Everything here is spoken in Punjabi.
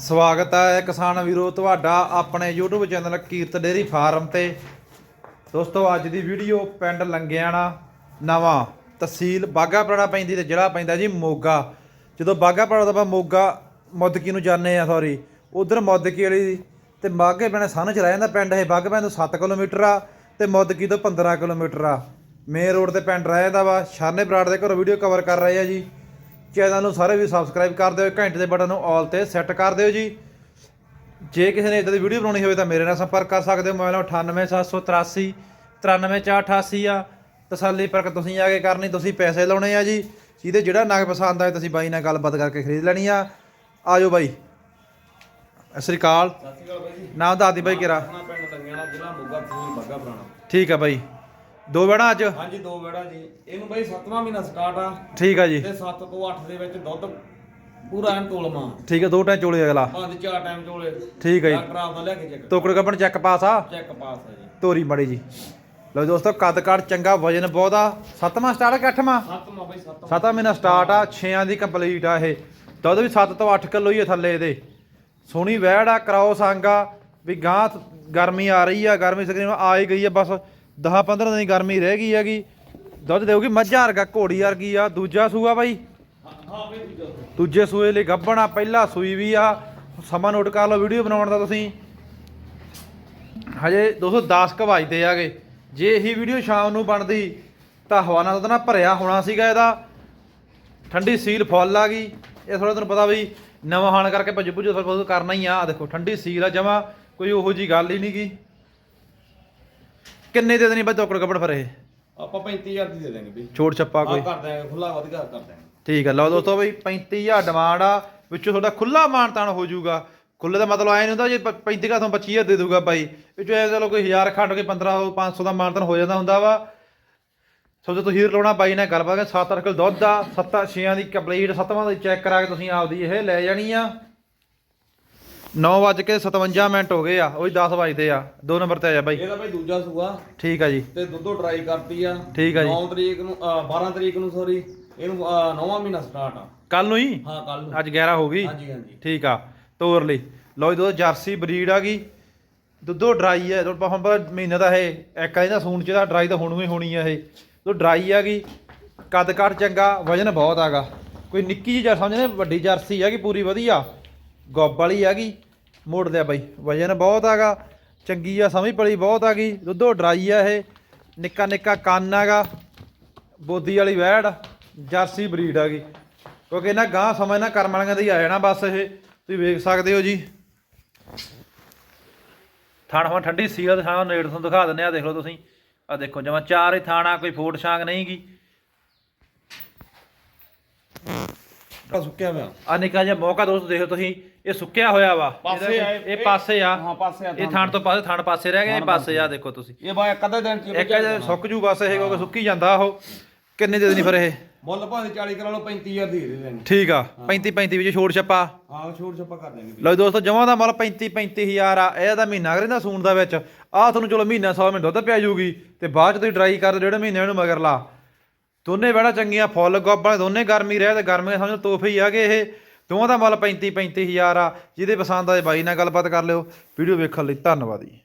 ਸਵਾਗਤ ਹੈ ਕਿਸਾਨ ਵੀਰੋ, ਤੁਹਾਡਾ ਆਪਣੇ YouTube channel Kirat dairy farm ਤੇ। ਦੋਸਤੋ, ਅੱਜ ਦੀ ਵੀਡੀਓ ਪਿੰਡ ਲੰਗਿਆਣਾ, ਨਵਾਂ ਤਹਿਸੀਲ ਬਾਘਾਪੁਰਾਣਾ ਪੈਂਦੀ ਤੇ ਜ਼ਿਲ੍ਹਾ ਪੈਂਦਾ ਜੀ ਮੋਗਾ। ਜਦੋਂ ਬਾਘਾਪੁਰਾਣਾ ਤੋਂ ਆਪਾਂ ਮੋਗਾ, ਮੁੱਦਕੀ ਨੂੰ ਜਾਂਦੇ ਆ ਸੌਰੀ ਉਧਰ ਮੁੱਦਕੀ ਵਾਲੀ ਤੇ ਮਾਘੇ ਪੈਣੇ ਸਾਨੂੰ ਚ ਰਹਿ ਜਾਂਦਾ ਪਿੰਡ ਇਹ, ਬਾਘਾ ਪੈਣ ਤੋਂ 7 ਕਿਲੋਮੀਟਰ ਆ ਤੇ ਮੁੱਦਕੀ ਤੋਂ 15 ਕਿਲੋਮੀਟਰ ਆ। ਮੇਨ ਰੋਡ ਤੇ ਪਿੰਡ ਰਹਿ ਜਾਂਦਾ ਵਾ, ਸ਼ਾਨੇ ਬਰਾੜ ਦੇ ਘਰੋਂ ਵੀਡੀਓ ਕਵਰ ਕਰ ਰਹੇ ਆ ਜੀ। ਚੈਨਲ ਨੂੰ ਸਾਰੇ ਵੀ ਸਬਸਕ੍ਰਾਈਬ ਕਰ ਦਿਓ ਘੰਟੇ ਦੇ ਬਟਨ ਨੂੰ ਆਲ ਤੇ ਸੈੱਟ ਕਰ ਦਿਓ ਜੀ। ਜੇ ਕਿਸੇ ਨੇ ਇਦਾਂ ਦੀ ਵੀਡੀਓ ਬਣਾਉਣੀ ਹੋਵੇ ਤਾਂ ਮੇਰੇ ਨਾਲ ਸੰਪਰਕ ਕਰ ਸਕਦੇ ਹੋ। ਮੋਬਾਈਲ 98783 93488 ਆ। ਤਸੱਲੀ ਪਰਕ ਤੁਸੀਂ ਆ ਕੇ ਕਰਨੀ ਤੁਸੀਂ ਪੈਸੇ ਲਾਉਣੇ ਆ ਜੀ। ਜਿਹਦੇ ਜਿਹੜਾ ਨਗ ਪਸੰਦ ਆਏ ਤੁਸੀਂ ਬਾਈ ਨਾਲ ਗੱਲਬਾਤ ਕਰਕੇ ਖਰੀਦ ਲੈਣੀ ਆ। ਆਜੋ ਬਾਈ। ਸਤਿ ਸ੍ਰੀ ਅਕਾਲ। ਸਤਿ ਸ਼੍ਰੀ ਅਕਾਲ ਬਾਈ ਜੀ। ਨਾਮ ਦੱਸਦੀ ਬਾਈ ਕਿਰਾ ਆਪਣਾ ਪਿੰਡ ਲੰਗਿਆਣਾ ਜ਼ਿਲ੍ਹਾ ਮੋਗਾ ਤਹਿਸੀਲ ਬੱਗਾ ਪੁਰਾਣਾ। ਠੀਕ ਆ ਬਾਈ। ਦੋ ਬਣਾ ਅੱਜ? ਹਾਂਜੀ ਦੋ ਬੇੜਾ ਜੀ। ਇਹਨੂੰ ਬਾਈ 7ਵਾਂ ਮਹੀਨਾ ਸਟਾਰਟ ਆ। ਠੀਕ ਆ ਜੀ। ਤੇ 7 ਤੋਂ 8 ਦੇ ਵਿੱਚ ਦੁੱਧ ਪੂਰਾ ਐਨ ਤੋਲਮਾ ਠੀਕ ਆ ਦੋ ਟਾਈਮ ਚੋਲੇ ਅਗਲਾ। ਪੰਜ ਚਾਰ ਟਾਈਮ ਚੋਲੇ। ਠੀਕ ਆ ਜੀ। ਡਾਕਟਰ ਆਪਦਾ ਲਿਆ ਕੇ ਚੈੱਕ ਤੋਕੜ ਕੱਪਣ ਚੈੱਕ ਪਾਸ ਆ? ਚੈੱਕ ਪਾਸ ਹੈ ਜੀ। ਤੋਰੀ ਮੜੀ ਜੀ। ਲਓ ਦੋਸਤੋ ਕੱਦ ਕਾਠ ਚੰਗਾ ਵਜਨ ਬਹੁਤ ਆ। ਸੱਤਵਾਂ ਸਟਾਰਟ ਆ ਕਿ ਅੱਠਵਾਂ? ਸੱਤਵਾਂ ਬਾਈ ਸੱਤਵਾਂ। ਸੱਤਵਾਂ ਮਹੀਨਾ ਸਟਾਰਟ ਆ 6ਾਂ ਦੀ ਕੰਪਲੀਟ ਆ ਇਹ। ਦੁੱਧ ਵੀ 7 ਤੋਂ 8 ਕਿਲੋ ਹੀ ਆ ਥੱਲੇ ਇਹਦੇ। ਸੋਹਣੀ ਵਹਿੜ ਆ ਕਰਾਓ ਸੰਗ ਆ। ਵੀ ਗਾਂ ਗਰਮੀ ਆ ਰਹੀ ਆ ਗਰਮੀ ਸਕਰੀਨ ਆ ਹੀ ਗਈ ਆ ਬਸ 10 15 ਦਿਨ ਗਰਮੀ ਰਹਿ ਗਈ ਹੈਗੀ, ਦੁੱਧ ਦੇਊਗੀ ਮੱਝਾਂ ਵਰਗਾ ਘੋੜੀ ਵਰਗੀ ਆ, ਦੂਜਾ ਸੂਆ ਬਾਈ। ਬਾਈ ਦੂਜੇ ਸੂਏ ਲਈ ਗੱਭਣ ਆ ਪਹਿਲਾ ਸੂਈ ਵੀ ਆ। ਸਮਾਂ ਨੋਟ ਕਰ ਲਓ, ਵੀਡੀਓ ਬਣਾਉਣ ਦਾ ਤੁਸੀਂ। ਹਜੇ 210 ਕੁ ਵੱਜਦੇ ਆਗੇ ਜੇ ਇਹੀ ਵੀਡੀਓ ਸ਼ਾਮ ਨੂੰ ਬਣਦੀ, ਤਾਂ ਹਵਾਨਾ ਦੁੱਧ ਨਾਲ ਭਰਿਆ ਹੋਣਾ ਸੀਗਾ ਇਹਦਾ। ਠੰਡੀ ਸੀਲ ਫੁੱਲ ਆ ਗਈ। ਇਹ ਥੋੜਾ ਤੁਹਾਨੂੰ ਪਤਾ ਵੀ ਨਵਾਂ ਹਾਣ ਕਰਕੇ ਭੱਜ ਭੁੱਜ ਕਰਨਾ ਹੀ ਆ। ਦੇਖੋ, ਠੰਡੀ ਸੀਲ ਆ ਜਮਾ, ਕੋਈ ਉਹੋ ਜੀ ਗੱਲ ਹੀ ਨਹੀਂ ਗੀ। ਕਿੰਨੇ ਦੇ ਦੇਣੀ ਬਈ ਤੋਕੜ ਕੱਪੜ ਫਿਰ ਇਹ? ਆਪਾਂ 35000 ਦੀ ਦੇ ਦਾਂਗੇ ਬਈ। ਛੋੜ ਛੱਪਾ ਆ ਕੋਈ? ਕਰ ਦਾਂਗੇ ਖੁੱਲਾ ਵਧੀਆ ਕਰ ਦਾਂਗੇ ਠੀਕ ਹੈ ਲਓ ਦੋਸਤੋ ਬਈ 35000 ਡਿਮਾਂਡ ਆ ਵਿੱਚੋਂ ਤੁਹਾਡਾ ਖੁੱਲਾ ਮਾਨਤਾਨ ਹੋ ਜਾਊਗਾ। ਖੁੱਲੇ ਦਾ ਮਤਲਬ ਐ ਨਹੀਂ ਹੁੰਦਾ ਜੇ 35 ਤੋਂ 25000 ਦੇ ਦੂਗਾ ਬਾਈ। ਵਿੱਚੋਂ ਐ ਚਲੋ ਕੋਈ 1000 ਖੰਡ ਕੇ 15 500 ਦਾ ਮਾਨਤਾਨ ਹੋ ਜਾਂਦਾ ਹੁੰਦਾ ਵਾ। ਸੋ ਜੇ ਤੁਸੀਂ ਲਾਉਣਾ ਬਾਈ ਨਾਲ ਗੱਲਬਾਤ ਕਰ 7-8 ਕਿਲੋ ਦੁੱਧ ਆ 7 ਛੇਆਂ ਦੀ ਕੰਪਲੀਟ 7ਵਾਂ ਦੀ ਚੈੱਕ ਕਰਾ ਕੇ ਤੁਸੀਂ ਆਪਦੀ ਇਹ ਲੈ ਜਾਣੀ ਆ। 9:57 ਮਿੰਟ ਹੋ ਗਏ ਆ ਉਹੀ 10 ਵਜਦੇ ਆ। ਦੋ ਨੰਬਰ ਤੇ ਆ ਜਾ ਬਾਈ। ਇਹਦਾ ਬਾਈ ਦੂਜਾ ਸੂਆ। ਠੀਕ ਆ ਜੀ। ਤੇ ਦੁੱਧੋ ਟਰਾਈ ਕਰਤੀ ਆ। ਠੀਕ ਆ ਜੀ। 9 ਤਰੀਕ ਨੂੰ ਅ, 12 ਤਰੀਕ ਨੂੰ ਸੌਰੀ ਇਹਨੂੰ 9ਵਾਂ ਮਹੀਨਾ ਸਟਾਰਟ ਆ। ਕੱਲ ਨੂੰ ਹੀ? ਹਾਂ ਕੱਲ ਨੂੰ। ਅੱਜ 11 ਹੋ ਗਈ? ਹਾਂਜੀ ਹਾਂਜੀ। ਠੀਕ ਆ ਤੋਰ ਲਈ। ਲਓ ਜੀ ਦੋ ਜਰਸੀ ਬਰੀਡ ਆ ਗਈ। ਦੁੱਧੋ ਡਰਾਈ ਹੈ ਤੁਹਾਨੂੰ ਹੁਣ ਪਤਾ ਮਹੀਨੇ ਦਾ ਇਹ ਇੱਕ ਇਹਦਾ ਸੂਣ ਚ ਦਾ ਡਰਾਈ ਤਾਂ ਹੁਣ ਵੀ ਹੋਣੀ ਆ ਇਹ। ਤੋ ਡਰਾਈ ਆ ਗਈ। ਕੱਦ ਕਾਠ ਚੰਗਾ ਵਜਨ ਬਹੁਤ ਆਗਾ ਕੋਈ ਨਿੱਕੀ ਜਿਹੀ ਜਰ ਸਮਝਦੇ ਵੱਡੀ ਜਰਸੀ ਹੈਗੀ ਪੂਰੀ ਵਧੀਆ। ਗੋਬ ਵਾਲੀ ਹੈਗੀ ਮੋੜ ਲਿਆ ਬਾਈ। ਵਜਨ ਬਹੁਤ ਆਗਾ ਚੰਗੀ ਆ, ਸਮਝ ਪਲੀ ਬਹੁਤ ਆ ਗਈ। ਦੁੱਧੋ ਡਰਾਈ ਆ ਇਹ। ਨਿੱਕਾ ਨਿੱਕਾ ਕੰਨ ਹੈਗਾ ਬੋਦੀ ਵਾਲੀ ਵੈੜ, ਜਰਸੀ ਬਰੀਡ ਆ ਗਈ। ਕਿਉਂਕਿ ਇਹਨਾਂ ਗਾਂ ਸਮਾਂ ਇਹਨਾਂ ਕਰਮ ਵਾਲਿਆਂ ਦਾ ਹੀ ਆ ਜਾਣਾ ਬਸ ਇਹ। ਤੁਸੀਂ ਵੇਖ ਸਕਦੇ ਹੋ ਜੀ। ਥਾਣ ਹੁਣ ਠੰਡੀ ਸੀਲ ਦੇ ਥਾਣ ਨੇੜ ਤੋਂ ਦਿਖਾ ਦਿੰਦੇ ਆ, ਦੇਖ ਲਓ ਤੁਸੀਂ। ਆ ਦੇਖੋ, ਜਮਾ ਚਾਰ ਹੀ ਥਾਣਾ, ਕੋਈ ਫੋਟ ਛਾਂਗ ਨਹੀਂ ਗੀ। ਆ ਸੁੱਕਿਆ ਹੋਇਆ। ਆ ਨਿੱਕਾ ਜਿਹਾ ਮੌਕਾ ਦੋਸਤ ਦੇਖੋ ਤੁਸੀਂ ਇਹ ਸੁੱਕਿਆ ਹੋਇਆ ਵਾ। ਪਾਸੇ ਇਹਦਾ- ਆ ਇਹ ਪਾਸੇ ਆ। ਹਾਂ ਪਾਸੇ ਆ ਇਹ ਥਾਣ ਤੋਂ ਪਾਸੇ ਥਾਣ ਪਾਸੇ ਰਹਿ ਗਿਆ ਇਹ ਪਾਸੇ ਆ ਦੇਖੋ ਤੁਸੀਂ। ਇਹ ਇੱਕ ਅੱਧਾ ਦਿਨ ਚ ਇੱਕ ਜਿਹਾ ਸੁੱਕ ਜੂ ਬਸ ਇਹ ਕਿਉਂਕਿ ਸੁੱਕੀ ਜਾਂਦਾ ਉਹ। ਕਿੰਨੇ ਦੇ ਦੇਣੀ ਫਿਰ ਇਹ? ਮੁੱਲ ਭਾਵੇਂ 40 ਕਰਾ ਲਓ 35000 ਦੀ ਦੇ ਦੇਣੀ ਠੀਕ ਆ 35 35 ਵਿੱਚ ਛੋੜ ਛੱਪਾ। ਹਾਂ ਛੋੜ ਛੱਪਾ ਕਰ ਦੇਣਗੇ ਲਓ ਜੀ ਦੋਸਤੋ ਜਮਾਂ ਦਾ ਮੁੱਲ 35 35000 ਆ ਇਹਦਾ ਮਹੀਨਾ ਕਰੇ ਨਾ ਸੂਣ ਦਾ ਵਿੱਚ। ਆ ਤੁਹਾਨੂੰ ਚਲੋ ਮਹੀਨਾ 100 ਮਿੰਟ ਦੁੱਧ ਪਿਆ ਜੂਗੀ ਤੇ ਬਾਅਦ ਚ ਤੁਸੀਂ ਟਰਾਈ ਕਰ ਦਿਓ ਜਿਹੜੇ ਮਹੀਨੇ ਨੂੰ ਮਗਰ ਲਾ ਦੋਨੇ ਬੜਾ ਚੰਗੀਆਂ, ਫੁੱਲ ਗੋਬ ਵਾਲੇ ਦੋਨੇ ਗਰਮੀ ਰਹਿ ਤੇ ਗਰਮੀ ਸਮਝੋ ਤੋਹਫੇ ਹੀ ਆਗੇ ਇਹ। ਦੋਵਾਂ ਦਾ ਮੁੱਲ 35 35000 ਆ, ਜਿਹਦੇ ਪਸੰਦ ਆਏ ਬਾਈ ਨਾਲ ਗੱਲਬਾਤ ਕਰ ਲਿਓ। ਵੀਡੀਓ ਵੇਖਣ ਲਈ ਧੰਨਵਾਦ ਜੀ।